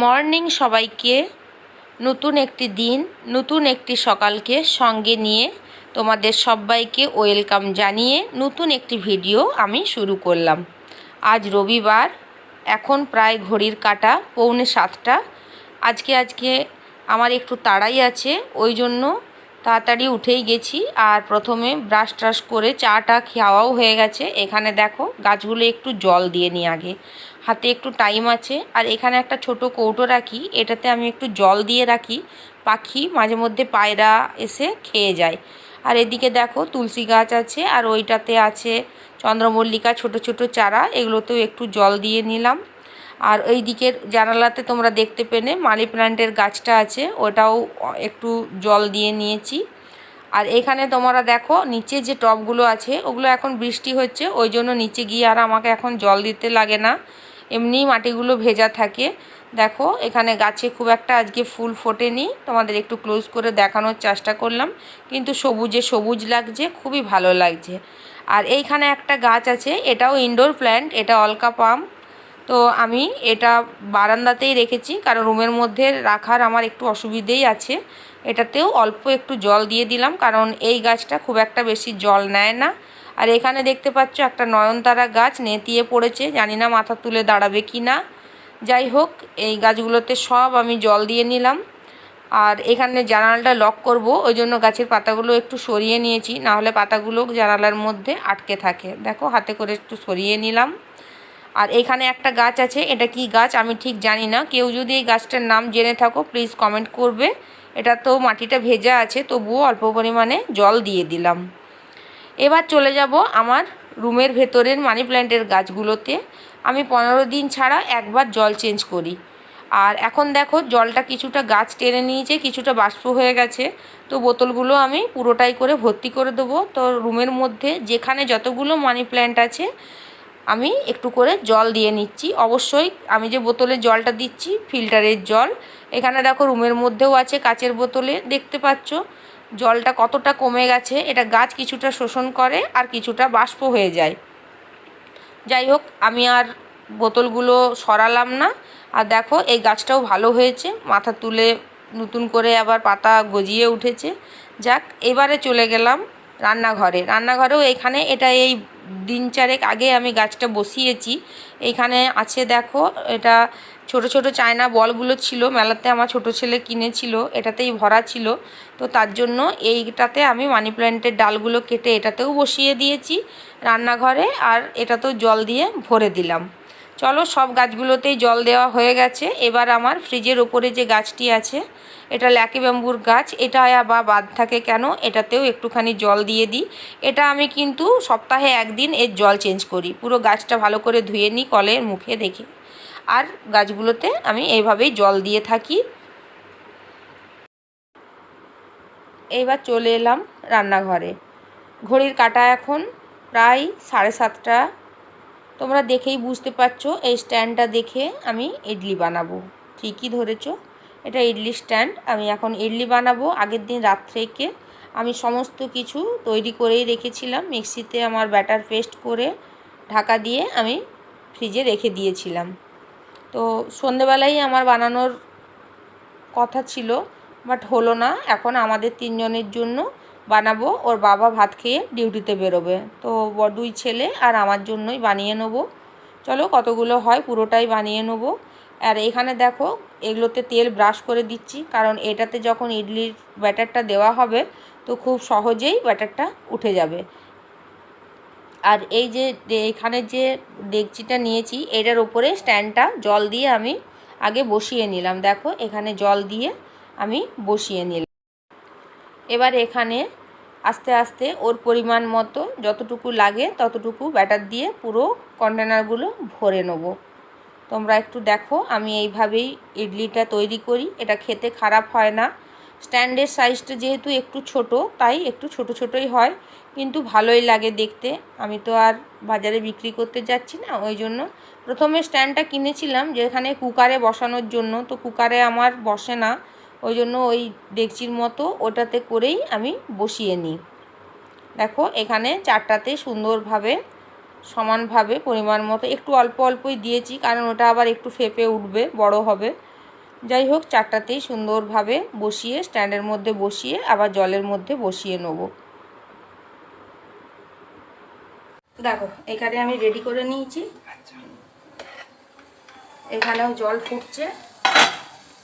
Morning সবাইকে নতুন একটি দিন, নতুন একটি সকালকে সঙ্গে নিয়ে তোমাদের সবাইকে ওয়েলকাম জানিয়ে নতুন একটি ভিডিও আমি শুরু করলাম। আজ রবিবার, এখন প্রায় ঘড়ির কাটা, পৌনে সাতটা। আজকে আজকে আমার একটু তাড়াই আছে, ওই জন্য তাড়াতাড়ি উঠেই গেছি আর প্রথমে ব্রাশ ট্রাশ করে চাটা খাওয়াও হয়ে গেছে। এখানে দেখো, গাছগুলো একটু জল দিয়ে নিই আগে। হাতে একটু টাইম আছে। আর এখানে একটা ছোট কৌটো রাখি, এটাতে আমি একটু জল দিয়ে রাখি। পাখি মাঝে মধ্যে পায়রা এসে খেয়ে যায়। আর এদিকে দেখো তুলসী গাছ আছে, আর ওইটাতে আছে চন্দ্রমল্লিকা, ছোট ছোট চারা, এগুলোতেও একটু জল দিয়ে নিলাম। আর ওই দিকের জানালাতে তোমরা দেখতে পেলে মানি প্ল্যান্টের গাছটা আছে, ওটাও একটু জল দিয়ে নিয়েছি। আর এখানে তোমরা দেখো নিচে যে টবগুলো আছে, ওগুলো এখন বৃষ্টি হচ্ছে, ওই জন্য নিচে গিয়ে আর আমাকে এখন জল দিতে লাগে না। এমনিই মাটিগুলো ভেজা থাকে। দেখো, এখানে গাছে খুব একটা আজকে ফুল ফোটেনি। তোমাদের একটু ক্লোজ করে দেখানোর চেষ্টা করলাম। কিন্তু সবুজে সবুজ লাগছে, খুবই ভালো লাগছে। আর এইখানে একটা গাছ আছে, এটাও ইনডোর প্ল্যান্ট এটা অলকা পাম। তো আমি এটা বারান্দাতেই রেখেছি, কারণ রুমের মধ্যে রাখার আমার একটু অসুবিধেই আছে। এটাতেও অল্প একটু জল দিয়ে দিলাম, কারণ এই গাছটা খুব একটা বেশি জল নেয় না। আর এখানে দেখতে পাচ্ছ একটা নয়নতারা গাছ নেতিয়ে পড়েছে। জানি না মাথা তুলে দাঁড়াবে কি না যাই হোক, এই গাছগুলোতে সব আমি জল দিয়ে নিলাম। আর এখানে জানালাটা লক করব। ওই জন্য গাছের পাতাগুলো একটু সরিয়ে নিয়েছি। না হলে পাতাগুলো জানালার মধ্যে আটকে থাকে। দেখো, হাতে করে একটু সরিয়ে নিলাম। আর এখানে একটা গাছ আছে। এটা কি গাছ আমি ঠিক জানি না। কেউ যদি এই গাছটার নাম জেনে থাকো প্লিজ কমেন্ট করবে। এটা তো মাটিটা ভেজা আছে, তবুও অল্প পরিমাণে জল দিয়ে দিলাম। এবার চলে যাব আমার রুমের ভেতরের মানি প্ল্যান্টের গাছগুলোতে। আমি পনেরো দিন ছাড়া একবার জল চেঞ্জ করি। আর এখন দেখো জলটা কিছুটা গাছ টেনে নিয়েছে, কিছুটা বাষ্প হয়ে গেছে। তো বোতলগুলো আমি পুরোটাই করে ভর্তি করে দেবো। তো রুমের মধ্যে যেখানে যতগুলো মানি প্ল্যান্ট আছে, আমি একটু করে জল দিয়ে নিচ্ছি। অবশ্যই আমি যে বোতলে জলটা দিচ্ছি, ফিল্টারের জল। এখানে দেখো রুমের মধ্যেও আছে কাচের বোতলে, দেখতে পাচ্ছ? জলটা কতটা কমে গেছে, এটা গাছ কিছুটা শোষণ করে আর কিছুটা বাষ্প হয়ে যায়। যাই হোক, আমি আর বোতলগুলো সরালাম না। আর দেখো, এই গাছটাও ভালো হয়েছে। মাথা তুলে নতুন করে আবার পাতা গজিয়ে উঠেছে। যাক, এবারে চলে গেলাম রান্নাঘরে। রান্নাঘরেও এখানে এটা এই দিন চারেক আগে আমি গাছটা বসিয়েছি। এইখানে আছে, দেখো, এটা ছোট ছোট চায়না বলগুলো ছিল, মেলাতে আমার ছোট ছেলে কিনেছিল, এটাতেই ভরা ছিল। তো তার জন্য এইটাতে আমি মানি প্ল্যান্টের ডালগুলো কেটে এটাতেও বসিয়ে দিয়েছি রান্নাঘরে আর এটাতেও জল দিয়ে ভরে দিলাম। চলো সব গাছগুলোতেই জল দেওয়া হয়ে গেছে। এবার আমার ফ্রিজের ওপরে যে গাছটি আছে, এটা ল্যাকি ব্যাম্বুর গাছ। এটা বা বাদ থাকে কেন? এটাতেও একটুখানি জল দিয়ে দিই। এটা আমি কিন্তু সপ্তাহে একদিন এর জল চেঞ্জ করি। পুরো গাছটা ভালো করে ধুয়ে নিই, কলের মুখে দেখে। আর গাছগুলোতে আমি এইভাবেই জল দিয়ে থাকি। এইবার চলে এলাম রান্নাঘরে। ঘড়ির কাটা এখন প্রায় সাড়ে সাতটা। তোমরা দেখেই বুঝতে পারছ, এই স্ট্যান্ডটা দেখে আমি ইডলি বানাবো। ঠিকই ধরেছো, এটা ইডলি স্ট্যান্ড। আমি এখন ইডলি বানাবো। আগের দিন রাত থেকে আমি সমস্ত কিছু তৈরি করেই রেখেছিলাম। মিক্সিতে আমার ব্যাটার পেস্ট করে ঢাকা দিয়ে আমি ফ্রিজে রেখে দিয়েছিলাম। তো সন্ধেবেলাই আমার বানানোর কথা ছিল বাট হলো না। এখন আমাদের তিনজনের জন্য বানাবো। ওর বাবা ভাত খেয়ে ডিউটিতে বেরোবে। তো দুই ছেলে আর আমার জন্যই বানিয়ে নেব। চলো কতগুলো হয় পুরোটাই বানিয়ে নেব। আর এখানে দেখো, এগুলোতে তেল ব্রাশ করে দিচ্ছি। কারণ এটাতে যখন ইডলির ব্যাটারটা দেওয়া হবে, তো খুব সহজেই ব্যাটারটা উঠে যাবে। আর এই যে এখানে যে ডেকচিটা নিয়েছি, এটার ওপরে স্ট্যান্ডটা জল দিয়ে আমি আগে বসিয়ে নিলাম। দেখো, এখানে জল দিয়ে আমি বসিয়ে নিলাম। এবার এখানে আস্তে আস্তে ওর পরিমাণ মতো যতটুকু লাগে ততটুকু ব্যাটার দিয়ে পুরো কন্টেনারগুলো ভরে নেব। তোমরা একটু দেখো, আমি এইভাবেই ইডলিটা তৈরি করি। এটা খেতে খারাপ হয় না। স্ট্যান্ডের সাইজটা যেহেতু একটু ছোট, তাই একটু ছোট ছোটই হয়। কিন্তু ভালোই লাগে দেখতে। আমি তো আর বাজারে বিক্রি করতে যাচ্ছি না, ওই জন্য। প্রথমে স্ট্যান্ডটা কিনেছিলাম যেখানে কুকারে বসানোর জন্য, তো কুকারে আমার বসে না। ওই জন্য ওই ডেকচির মতো ওটাতে করেই আমি বসিয়ে নিই। দেখো, এখানে চারটাতে সুন্দরভাবে, সমানভাবে, পরিমাণ মতো, একটু অল্প অল্পই দিয়েছি, কারণ ওটা আবার একটু ফেপে উঠবে, বড় হবে। যাই হোক, চারটাতেই সুন্দরভাবে বসিয়ে, স্ট্যান্ডের মধ্যে বসিয়ে, আবার জলের মধ্যে বসিয়ে নেব। দেখো এখানে আমি রেডি করে নিয়েছি। এখানেও জল ফুটছে।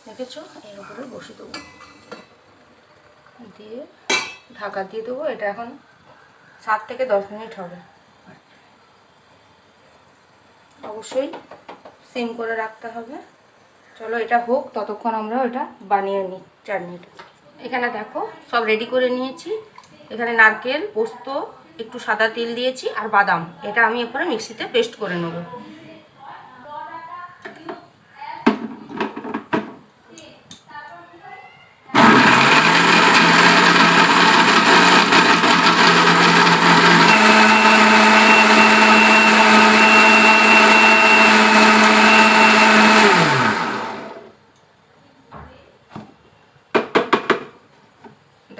দেখেছ? এর উপরে বসে দেবো। দিয়ে ঢাকা দিয়ে দেবো। এটা এখন সাত থেকে দশ মিনিট হবে। অবশ্যই সিম করে রাখতে হবে। চলো এটা হোক ততক্ষণ আমরা ওটা বানিয়ে নিই চাটনিটা। এখানে দেখো সব রেডি করে নিয়েছি। এখানে নারকেল পোস্ত একটু সাদা তেল দিয়েছি আর বাদাম। এটা আমি এরপরে মিক্সিতে পেস্ট করে নেব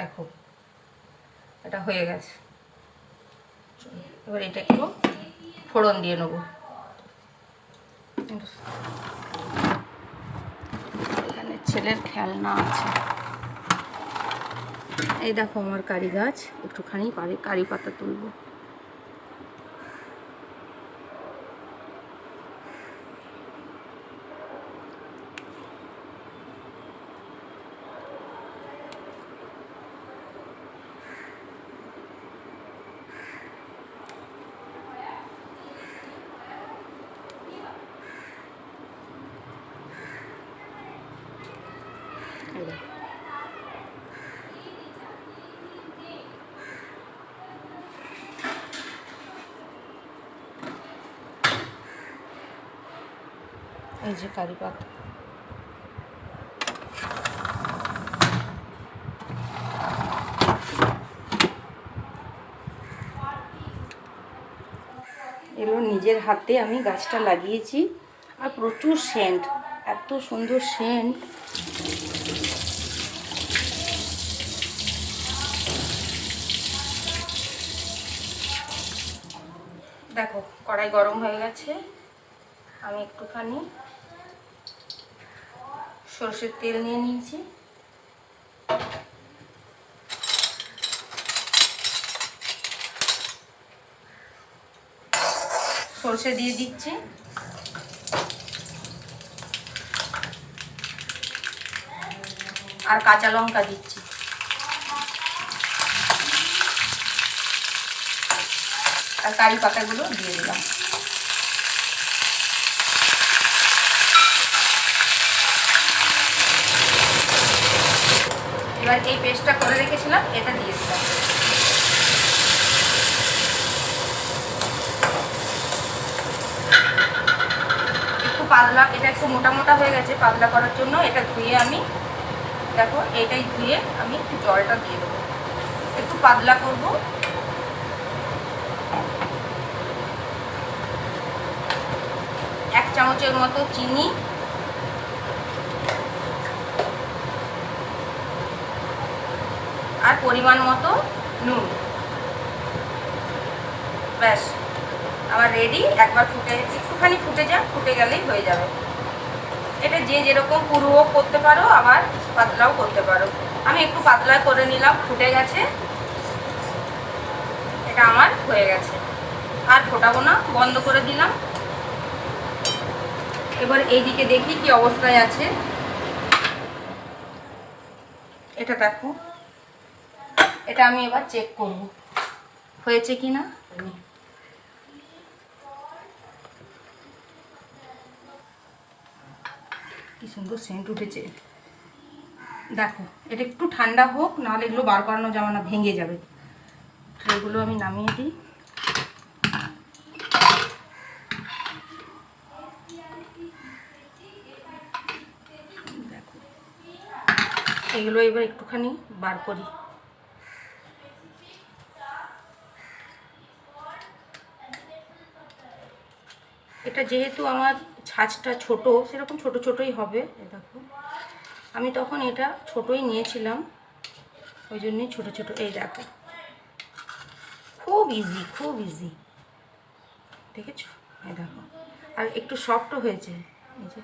দেখো এটা হয়ে গেছে চলো, এবার এটা একটু ফোড়ন দিয়ে নেব। এখানে ছেলের খেলনা আছে। এই দেখো আমার কারি গাছ, একটুখানি কারি পাতা তুলবো এই দেখো। এই যে কারি পাতা। এগুলো নিজের হাতে, আমি গাছটা লাগিয়েছি। আর প্রচুর সেন্ট, এত সুন্দর সেন্ট। দেখো, কড়াই গরম হয়ে গেছে। আমি একটুখানি সর্ষের তেল নিয়ে নিয়েছি। সর্ষে দিয়ে দিচ্ছি। আর কাঁচা লঙ্কা দিচ্ছি। আর কারি পাতাগুলো দিয়ে দিলাম। এবার এই পেস্টটা করে রেখেছিলাম, এটা দিয়ে দিলাম। একটু পাতলা, এটা একটু মোটা মোটা হয়ে গেছে, পাতলা করার জন্য এটা ধুয়ে আমি, দেখো, এইটাই ধুয়ে আমি একটু জলটা দিয়ে দেবো। একটু পাতলা করব। এক চামচের মতো চিনি আর পরিমাণ মতো নুন। ব্যাস আমার রেডি একবার ফুটে, একটুখানি ফুটে যাক, ফুটে গেলেই হয়ে যাবে। এটা যে যেরকম পুরোও করতে পারো, আবার পাতলাও করতে পারো। আমি একটু পাতলা করে নিলাম, ফুটে গেছে। এটা আমার হয়ে গেছে। আর ফোটাবো না, বন্ধ করে দিলাম। এবার এইদিকে দেখি কি অবস্থায় আছে। এটা দেখো। এটা আমি এবার চেক করব। হয়েছে কি না কি সুন্দর সেন্ট উঠেছে। দেখো, এটা একটু ঠান্ডা হোক, নাহলে এগুলো বার করানো যাবে না, ভেঙে যাবে। এগুলো আমি নামিয়ে দিই। এগুলো এবার একটুখানি বার করি। এটা যেহেতু আমার ছাঁচটা ছোট, সেরকম ছোট ছোটই হবে দেখো। আমি তখন এটা ছোটই নিয়েছিলাম, ওই জন্যই ছোটো ছোটো, এই দেখো। খুব ইজি খুব ইজি দেখেছ? এই দেখো। আর একটু সফটও হয়েছে, এই যে।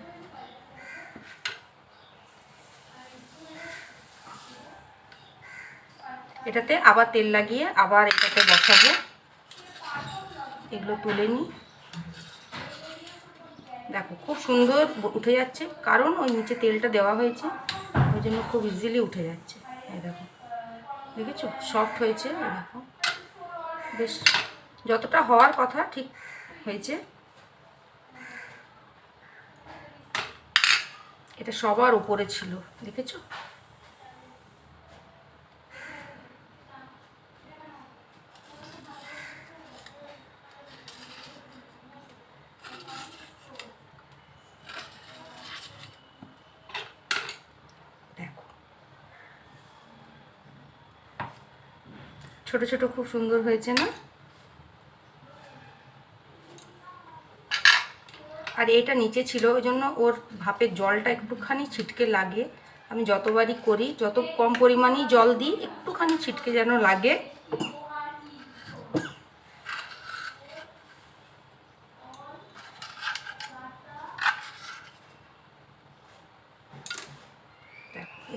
এটাতে আবার তেল লাগিয়ে আবার এটাতে বসাবো। এগুলো তুলে নিই। দেখো, খুব সুন্দর উঠে যাচ্ছে। কারণ ওই নিচে তেলটা দেওয়া হয়েছে, ওই জন্য খুব ইজিলি উঠে যাচ্ছে। দেখো, দেখেছ? সফট হয়েছে দেখো। বেশ, যতটা হওয়ার কথা ঠিক হয়েছে। এটা সবার উপরে ছিল, দেখেছ? ছোট খুব সুন্দর হয়েছে না? আর এটা নিচে ছিল ওই জন্য ওর ভাপের জলটা একটুখানি ছিটকে লাগে। আমি যতবারই করি, যত কম পরিমাণেই জল দিই, একটুখানি ছিটকে যেন লাগে।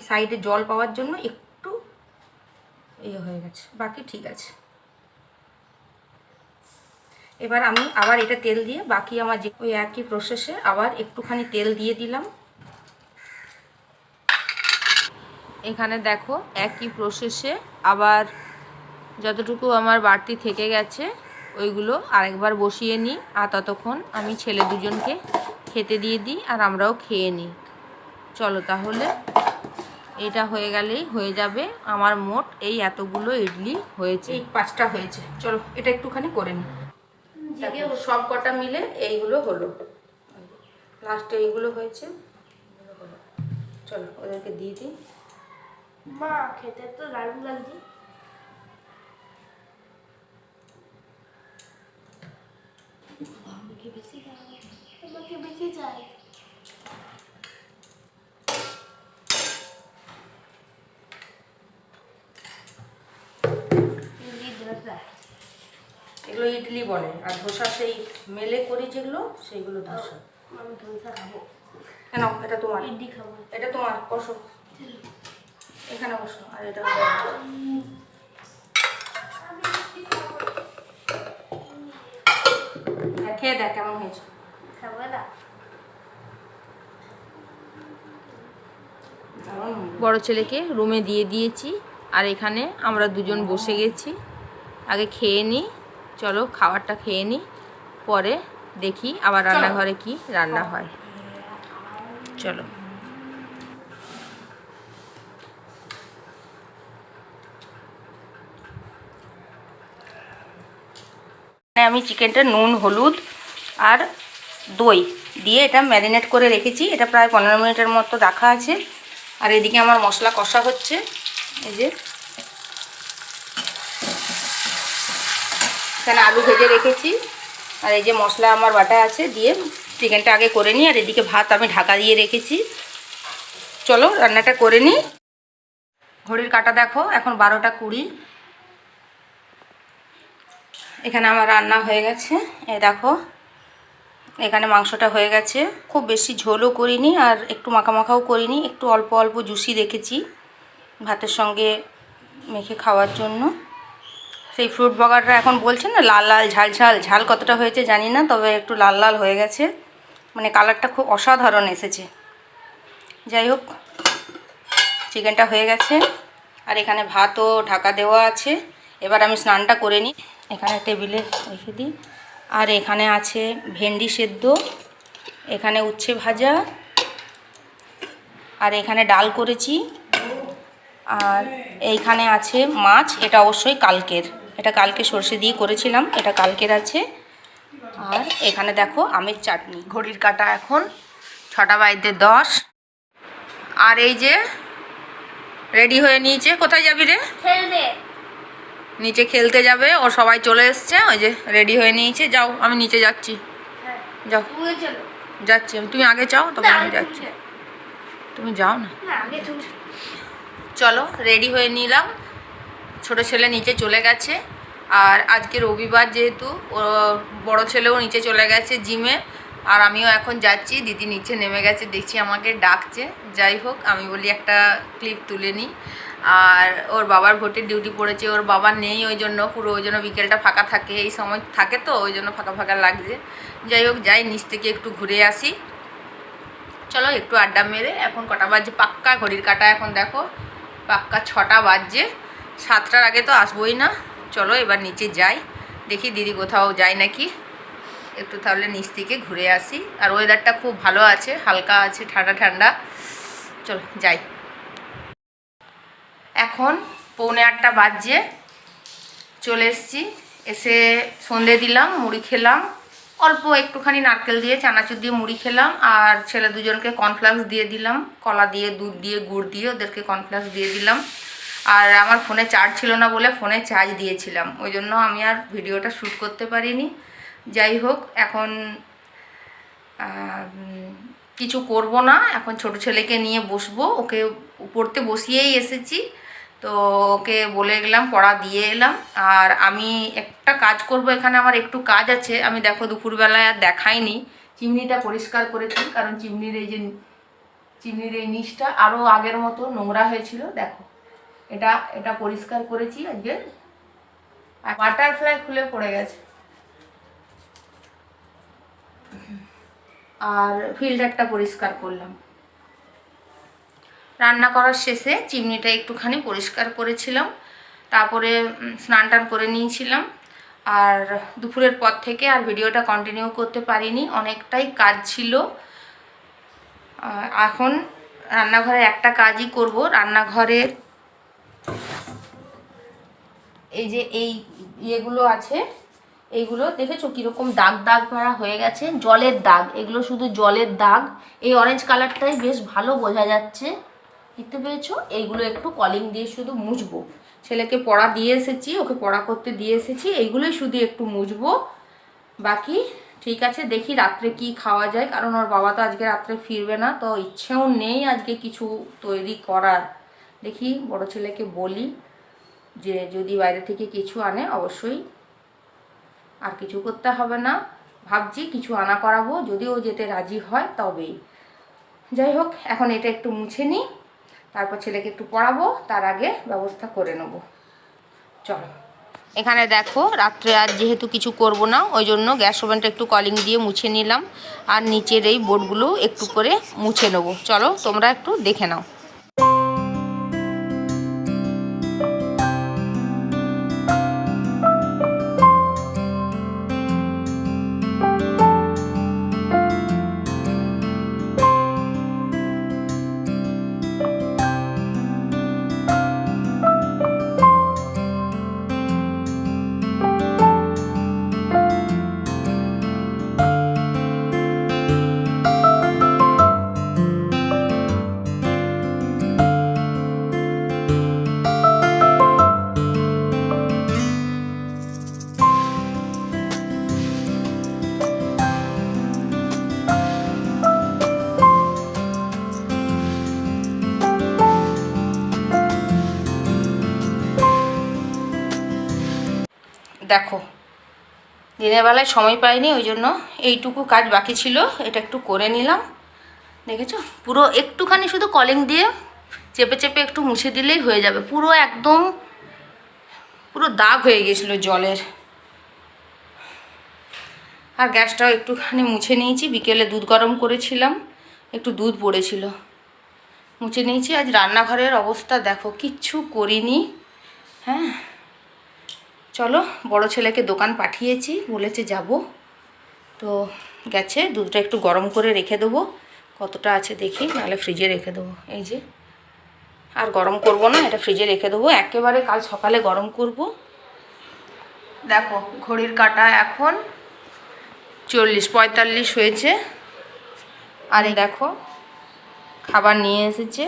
সাইডে জল পাওয়ার জন্য একটু ইয়ে হয়ে গেছে। বাকি ঠিক আছে। এবার আমি আবার এটা তেল দিয়ে বাকি আমার যে ওই একই প্রসেসে আবার একটুখানি তেল দিয়ে দিলাম। এখানে দেখো একই প্রসেসে আবার যতটুকু আমার বাড়তি থেকে গেছে, ওইগুলো আরেকবার বসিয়ে নিই আর ততক্ষণ আমি ছেলে দুজনকে খেতে দিয়ে দিই আর আমরাও খেয়ে নিই। চলো তাহলে এটা হয়ে গেলেই হয়ে যাবে আমার মোট এই এতগুলো ইডলি হয়েছে। এই পাঁচটা হয়েছে। চলো এটা একটুখানি করে নিই সব কটা মিলে এইগুলো হলো লাস্টে এইগুলো হয়েছে। চলো ওদেরকে দিয়ে দিই। মা খেতে তো দারুণ লাগছে। বেশি আমাকে বেশি চাই ইডলি ধোসা এগুলো ইডলি বলে আর ধোসা সেই মেলে করি যেগুলো সেইগুলো ধোসা। কেন এটা তোমার। ইডলি খাব। এটা তোমার বসো। এখানে বসো আর এটা হ্যাঁ, খেয়ে দেখ কেমন হয়েছে। বড় ছেলেকে রুমে দিয়ে দিয়েছি আর এখানে আমরা দুজন বসে গেছি। আগে খেয়ে নিই চলো খাবারটা খেয়ে নিই পরে দেখি আবার রান্নাঘরে কি রান্না হয়। চলো। এখানে আমি চিকেনটা নুন হলুদ আর দই দিয়ে এটা ম্যারিনেট করে রেখেছি। এটা প্রায় পনেরো মিনিটের মতো রাখা আছে। আর এদিকে আমার মশলা কষা হচ্ছে। এই যে এখানে আলু ভেজে রেখেছি। আর এই যে মশলা আমার বাটা আছে, দিয়ে চিকেনটা আগে করে নিই, আর এদিকে ভাত আমি ঢাকা দিয়ে রেখেছি। চলো, রান্নাটা করে নিই। ঘড়ির কাটা দেখো, এখন বারোটা কুড়ি। এখানে আমার রান্না হয়ে গেছে। এ দেখো, এখানে মাংসটা হয়ে গেছে। খুব বেশি ঝোলও করিনি, আর একটু মাখা মাখাও করিনি, একটু অল্প অল্প জুসি রেখেছি ভাতের সঙ্গে মেখে খাওয়ার জন্য। সেই ফ্রুট বগারটা এখন বলছেন না, লাল লাল, ঝাল ঝাল ঝাল কতটা হয়েছে জানি না, তবে একটু লাল লাল হয়ে গেছে। মানে কালারটা খুব অসাধারণ এসেছে। যাই হোক চিকেনটা হয়ে গেছে। আর এখানে ভাতও ঢাকা দেওয়া আছে। এবার আমি স্নানটা করে নিই। এখানে টেবিলে রেখে দিই। আর এখানে আছে ভেন্ডি সেদ্ধ। এখানে উচ্ছে ভাজা। আর এখানে ডাল করেছি। আর এইখানে আছে মাছ। এটা অবশ্যই কালকের। এটা কালকে সর্ষে দিয়ে করেছিলাম এটা কালকের আছে। আর এখানে দেখো আমের চাটনি। ঘড়ির কাটা এখন ছটা বাইতে দশ। আর এই যে রেডি হয়ে নিয়েছে কোথায় যাবি রে? নিচে খেলতে যাবে ও সবাই চলে এসছে ওই যে রেডি হয়ে নিয়েছে। যাও আমি নিচে যাচ্ছি। হ্যাঁ যাও। যাচ্ছি তুমি আগে চাও তবে আমি যাচ্ছি। তুমি যাও। না? না আগে তুমি চলো রেডি হয়ে নিলাম। ছোট ছেলে নিচে চলে গেছে। আর আজকে রবিবার যেহেতু বড় ছেলেও নিচে চলে গেছে জিমে। আর আমিও এখন যাচ্ছি, দিদি নিচে নেমে গেছে, দেখছি আমাকে ডাকছে। যাই হোক, আমি বলি একটা ক্লিপ তুলে নিই। আর ওর বাবার ভোটের ডিউটি পড়েছে, ওর বাবা নেই ওই জন্য, পুরো ওই জন্য বিকেলটা ফাঁকা থাকে, এই সময় থাকে তো, ওই জন্য ফাঁকা ফাঁকা লাগছে। যাই হোক, যাই, নিচ থেকে একটু ঘুরে আসি। চলো, একটু আড্ডা মেরে, এখন কটা বাজছে পাক্কা ঘড়ির কাটা এখন দেখো, পাক্কা ছটা বাজছে। সাতটার আগে তো আসবোই না। চলো এবার নিচে যাই। দেখি দিদি কোথাও যায় নাকি। একটু তাহলে নিচ থেকে ঘুরে আসি। আর ওয়েদারটা খুব ভালো আছে, হালকা আছে, ঠান্ডা ঠান্ডা। চলো, যাই। এখন পৌনে আটটা বাজছে। চলে এসছি। এসে সন্ধে দিলাম, মুড়ি খেলাম। অল্প একটুখানি নারকেল দিয়ে, চানাচুর দিয়ে মুড়ি খেলাম। আর ছেলে দুজনকে কর্নফ্লাক্স দিয়ে দিলাম। কলা দিয়ে, দুধ দিয়ে, গুড় দিয়ে ওদেরকে কর্নফ্লাক্স দিয়ে দিলাম। আর আমার ফোনে চার্জ ছিল না বলে ফোনে চার্জ দিয়েছিলাম। ওই জন্য আমি আর ভিডিওটা শ্যুট করতে পারিনি। যাই হোক, এখন কিছু করব না। এখন ছোট ছেলেকে নিয়ে বসবো। ওকে পড়তে বসিয়েই এসেছি। তো ওকে বলে গেলাম, পড়া দিয়ে এলাম। আর আমি একটা কাজ করব, এখানে আমার একটু কাজ আছে। আমি দেখো দুপুরবেলায় আর দেখাইনি। চিমনিটা পরিষ্কার করেছি, কারণ চিমনির এই যে, চিমনির এই নিচটা আরও আগের মতো নোংরা হয়েছিল। দেখো। এটা এটা পরিষ্কার করেছি আজকে। বাটারফ্লাই খুলে পড়ে গেছে। আর ফিল্টারটা পরিষ্কার করলাম। রান্না করার শেষে চিমনিটা একটুখানি পরিষ্কার করেছিলাম। তারপরে স্নান টান করে নিয়েছিলাম। আর দুপুরের পর থেকে আর ভিডিওটা কন্টিনিউ করতে পারিনি। অনেকটাই কাজ ছিল। এখন রান্নাঘরে একটা কাজই করব। রান্নাঘরের এই যে এই ইয়েগুলো আছে, এইগুলো দেখেছ কীরকম দাগ দাগ করা হয়ে গেছে? জলের দাগ, এগুলো শুধু জলের দাগ। এই অরেঞ্জ কালারটাই বেশ ভালো বোঝা যাচ্ছে। দেখতে পেয়েছ? এইগুলো একটু কলিং দিয়ে শুধু মুছবো। ছেলেকে পড়া দিয়ে এসেছি, ওকে পড়া করতে দিয়ে এসেছি, এইগুলোই শুধু একটু মুছবো। বাকি ঠিক আছে, দেখি রাত্রে কি খাওয়া যায়, কারণ ওর বাবা তো আজকে রাত্রে ফিরবে না, তো ইচ্ছেও নেই আজকে কিছু তৈরি করার। দেখি বড় ছেলেকে বলি যে যদি বাইরে থেকে কিছু আনে অবশ্যই আর কিছু করতে হবে না। ভাবছি কিছু আনা করাবো যদি ও যেতে রাজি হয় তবেই। যাই হোক, এখন এটা একটু মুছে নিই তারপর ছেলেকে একটু পড়াবো, তার আগে ব্যবস্থা করে নেব। চলো। এখানে দেখো, রাত্রে আর যেহেতু কিছু করব না, ওই জন্য গ্যাস ওভেনটা একটু কলিং দিয়ে মুছে নিলাম। আর নিচের এই বোর্ডগুলো একটু করে মুছে নেব। চলো, তোমরা একটু দেখে নাও। দেখো। দিনের বেলায় সময় পাইনি ওই জন্য এইটুকু কাজ বাকি ছিল, এটা একটু করে নিলাম। দেখেছ? পুরো একটুখানি শুধু কলিং দিয়ে চেপে চেপে একটু মুছে দিলেই হয়ে যাবে। পুরো একদম, পুরো দাগ হয়ে গেছিল জলের। আর গ্যাসটাও একটুখানি মুছে নিয়েছি, বিকেলে দুধ গরম করেছিলাম, একটু দুধ পড়েছিল। মুছে নিয়েছি, আজ রান্নাঘরের অবস্থা দেখো, কিচ্ছু করিনি হ্যাঁ? চলো, বড় ছেলেকে দোকান পাঠিয়েছি, বলেছে যাব। তো গেছে, দুধটা একটু গরম করে রেখে দেবো। কতটা আছে দেখি, নাহলে ফ্রিজে রেখে দেবো। এই যে, আর গরম করব না, এটা ফ্রিজে রেখে দেবো। একেবারে কাল সকালে গরম করব। দেখো, ঘড়ির কাটা এখন চল্লিশ, পঁয়তাল্লিশ হয়েছে। আর দেখো, খাবার নিয়ে এসেছে।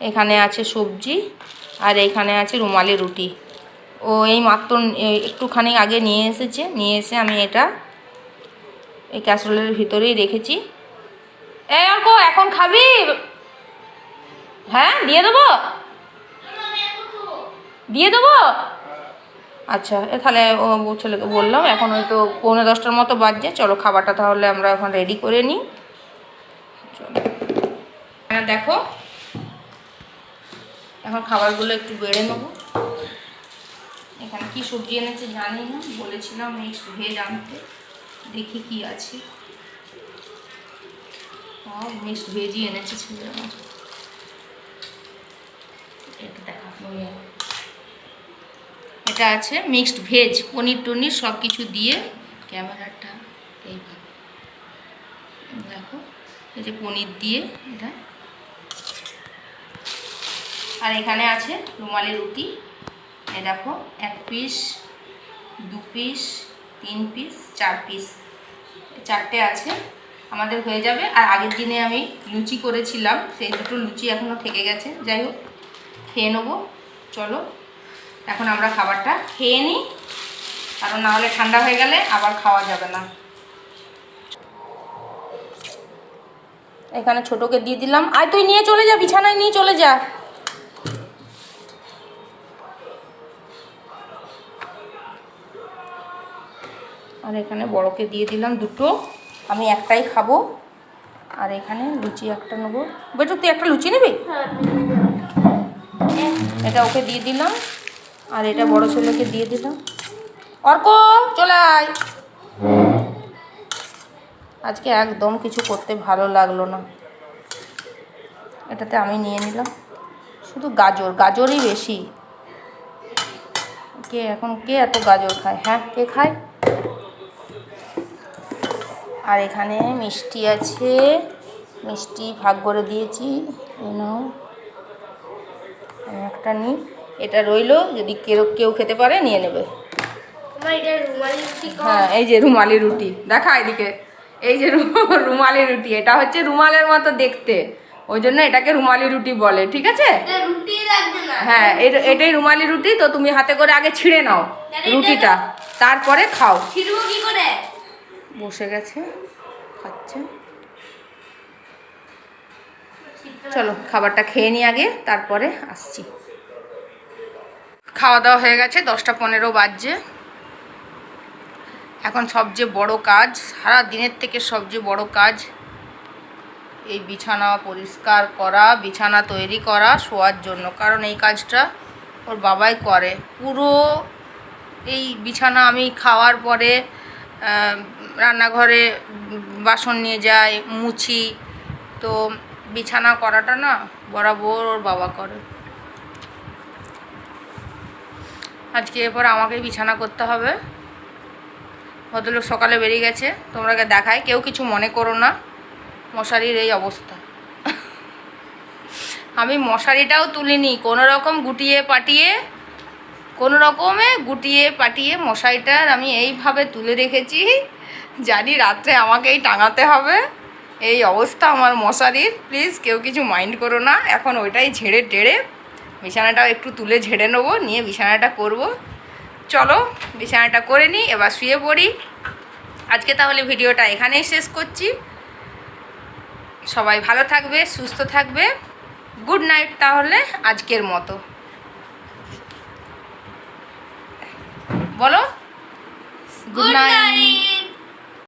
এখানে আছে সবজি। আর এইখানে আছে রুমালি রুটি। ও এই মাত্র একটুখানি আগে নিয়ে এসেছে, নিয়ে এসে আমি এটা এই ক্যাসরোলের ভিতরেই রেখেছি। এ অঙ্ক, এখন খাবি? হ্যাঁ দিয়ে দেবো? দিয়ে দেবো? আচ্ছা এ তাহলে ও ছেলেকে বললাম, এখন হয়তো পৌনে দশটার মতো বাজছে। চলো খাবারটা তাহলে আমরা এখন রেডি করে নিই। দেখো এখন খাবারগুলো একটু বেড়ে নেব। এখানে কি সবজি এনেছে জানি না, বলেছিলাম নেক্সট ভেজ আনতে। দেখি কি আছে। নেক্সট ভেজই এনেছে ছেলে আমার। হয়ে এটা আছে মিক্সড ভেজ, পনির টনির সব কিছু দিয়ে ক্যামেরাটা এইভাবে। দেখো, এই যে পনির দিয়ে এটা আর এখানে আছে রুমালি রুটি। এই দেখো, এক পিস, দু পিস, তিন পিস, চার পিস। চারটে আছে, আমাদের হয়ে যাবে। আর আগের দিনে আমি লুচি করেছিলাম, সেই দুটো লুচি এখনও থেকে গেছে। যাই হোক, খেয়ে নেব। চলো, এখন আমরা খাবারটা খেয়ে নিই। কারণ না হলে ঠান্ডা হয়ে গেলে আবার খাওয়া যাবে না। এখানে ছোটোকে দিয়ে দিলাম। আয় তুই নিয়ে চলে যা, বিছানায় নিয়ে চলে যা। আর এখানে বড়কে দিয়ে দিলাম দুটো। আমি একটাই খাব। আর এখানে লুচি একটা নেব। বেটু তুই একটা লুচি নিবি? হ্যাঁ এটা ওকে দিয়ে দিলাম। আর এটা বড় ছেলেকে দিয়ে দিলাম। অর্ক চলে আয়। আজকে একদম কিছু করতে ভালো লাগল না। এটাতে আমি নিয়ে নিলাম। শুধু গাজর গাজরই বেশি। কে এখন কে এত গাজর খায়? হ্যাঁ কে খায়? আর এখানে মিষ্টি আছে। মিষ্টি ভাগ করে দিয়েছি একটা নিই। এটা রইল যদি কেউ কেউ খেতে পারে নিয়ে নেবে। হ্যাঁ এই যে রুমালি রুটি। দেখা এদিকে। এই যে রুমালি রুটি। এটা হচ্ছে রুমালের মতো দেখতে। ওই জন্য এটাকে রুমালি রুটি বলে ঠিক আছে? হ্যাঁ এটা- এটাই রুমালি রুটি তো তুমি হাতে করে আগে ছিঁড়ে নাও রুটিটা। তারপরে খাও। ছিড়বো কি করে? বসে গেছে, খাচ্ছে। চলো, খাবারটা খেয়ে নিই আগে, তারপরে আসছি। খাওয়া দাওয়া হয়ে গেছে, দশটা পনেরো বাজছে। এখন সবচেয়ে বড় কাজ, সারা দিনের থেকে সবচেয়ে বড় কাজ, এই বিছানা পরিষ্কার করা, বিছানা তৈরি করা, শোয়ার জন্য। কারণ এই কাজটা ওর বাবাই করে। পুরো এই বিছানা আমি খাওয়ার পরে রান্নাঘরে বাসন নিয়ে যায় মুছি। তো বিছানা করাটা না বরাবর ওর বাবা করে। আজকে এরপর আমাকেই বিছানা করতে হবে। ভদ্রলোক সকালে বেরিয়ে গেছে, তোমরাকে দেখায় কেউ কিছু মনে করো না, মশারির এই অবস্থা। আমি মশারিটাও তুলিনি কোনো রকম গুটিয়ে পাটিয়ে কোনো রকমে গুটিয়ে পাটিয়ে মশারিটার আমি এইভাবে তুলে রেখেছি। জানি রাত্রে আমাকেই টাঙাতে হবে। এই অবস্থা আমার মশারির। প্লিজ কেউ কিছু মাইন্ড করো না। এখন ওইটাই ঝেড়ে টেড়ে বিছানাটাও একটু তুলে ঝেড়ে নেব নিয়ে বিছানাটা করব। চলো বিছানাটা করে নিই এবার শুয়ে পড়ি। আজকে তাহলে ভিডিওটা এখানেই শেষ করছি। সবাই ভালো থাকবে সুস্থ থাকবে। গুড নাইট তাহলে আজকের মতো। বলো? Good night.